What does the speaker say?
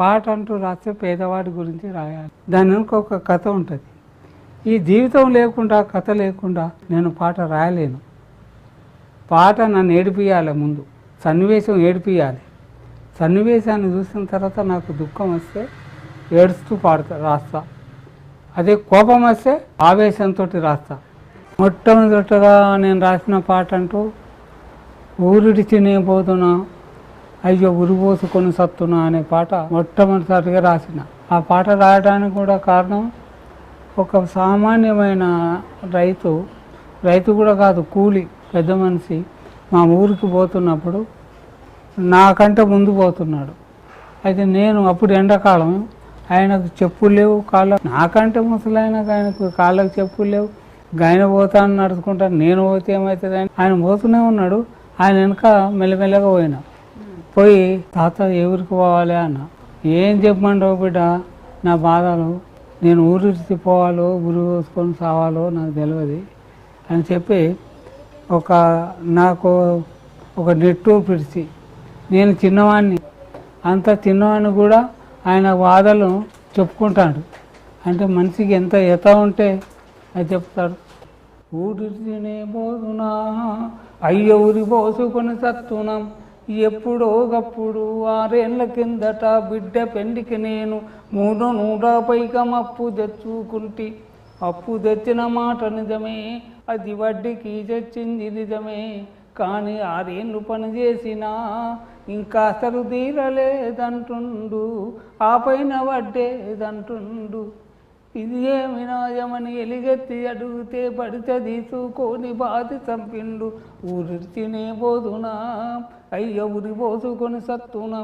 పాట అంటూ రాస్తే పేదవాడి గురించి రాయాలి. దాని వెనుక ఒక కథ ఉంటుంది. ఈ జీవితం లేకుండా కథ లేకుండా నేను పాట రాయలేను. పాట నన్ను ఏడిపియాలి ముందు. సన్నివేశం ఏడిపియాలి సన్నివేశాన్ని చూసిన తర్వాత నాకు దుఃఖం వస్తే ఏడుస్తూ పాడతా రాస్తా. అదే కోపం వస్తే ఆవేశంతో రాస్తా. మొట్టమొదటగా నేను రాసిన పాట అంటూ ఊరిడిచి నేను పోతున్నా అయ్యో ఉరిపోసుకొని సత్తున అనే పాట మొట్టమొదటిసారిగా రాసిన. ఆ పాట రాయడానికి కూడా కారణం ఒక సామాన్యమైన రైతు రైతు కూడా కాదు కూలి పెద్ద మనిషి మా ఊరికి పోతున్నప్పుడు నాకంటే ముందు పోతున్నాడు. అయితే నేను అప్పుడు ఎండాకాలం ఆయనకు చెప్పులు లేవు కాళ్ళ నాకంటే ముసలాయనకు ఆయనకు కాళ్ళకు చెప్పులు లేవు. ఆయన పోతాను నడుచుకుంటాను నేను పోతే ఏమవుతుంది ఆయన పోతూనే ఉన్నాడు. ఆయన వెనక మెల్లమెల్లగా పోయినా. పోయి తాత ఏ ఊరికి పోవాలి అన్న? ఏం చెప్పమంటావు బిడ్డ? నా బాధలు. నేను ఊరికి పోవాలో ఊరు పోసుకొని సావాలో నాకు తెలియదు అని చెప్పి ఒక నాకు ఒక నెట్టు పిడిచి నేను చిన్నవాడిని అంత చిన్నవాడిని కూడా ఆయన బాధలు చెప్పుకుంటాడు. అంటే మనిషికి ఎంత ఎత ఉంటే అది చెప్తాడు. ఊరినే పోదునా అయ్య ఊరి పోసుకొని సత్తునాం. ఎప్పుడో గప్పుడు ఆరేళ్ళ కిందట బిడ్డ పెండికి నేను మూడు నూట పైకం అప్పు తెచ్చుకుంటి. అప్పు తెచ్చిన మాట నిజమే అది వడ్డీకి తెచ్చింది నిజమే. కానీ ఆరేళ్ళు పని చేసినా ఇంకా అసలు తీరలేదంటుండు ఆ పైన వడ్డేదంటుండు. ఇది ఏమి ఎలిగెత్తి అడుగుతే పడితే తీసుకొని బాధి చంపిండు. ఊరిడిచినే పోదునా అయ్య ఉరి పోసుకొని సత్తునా.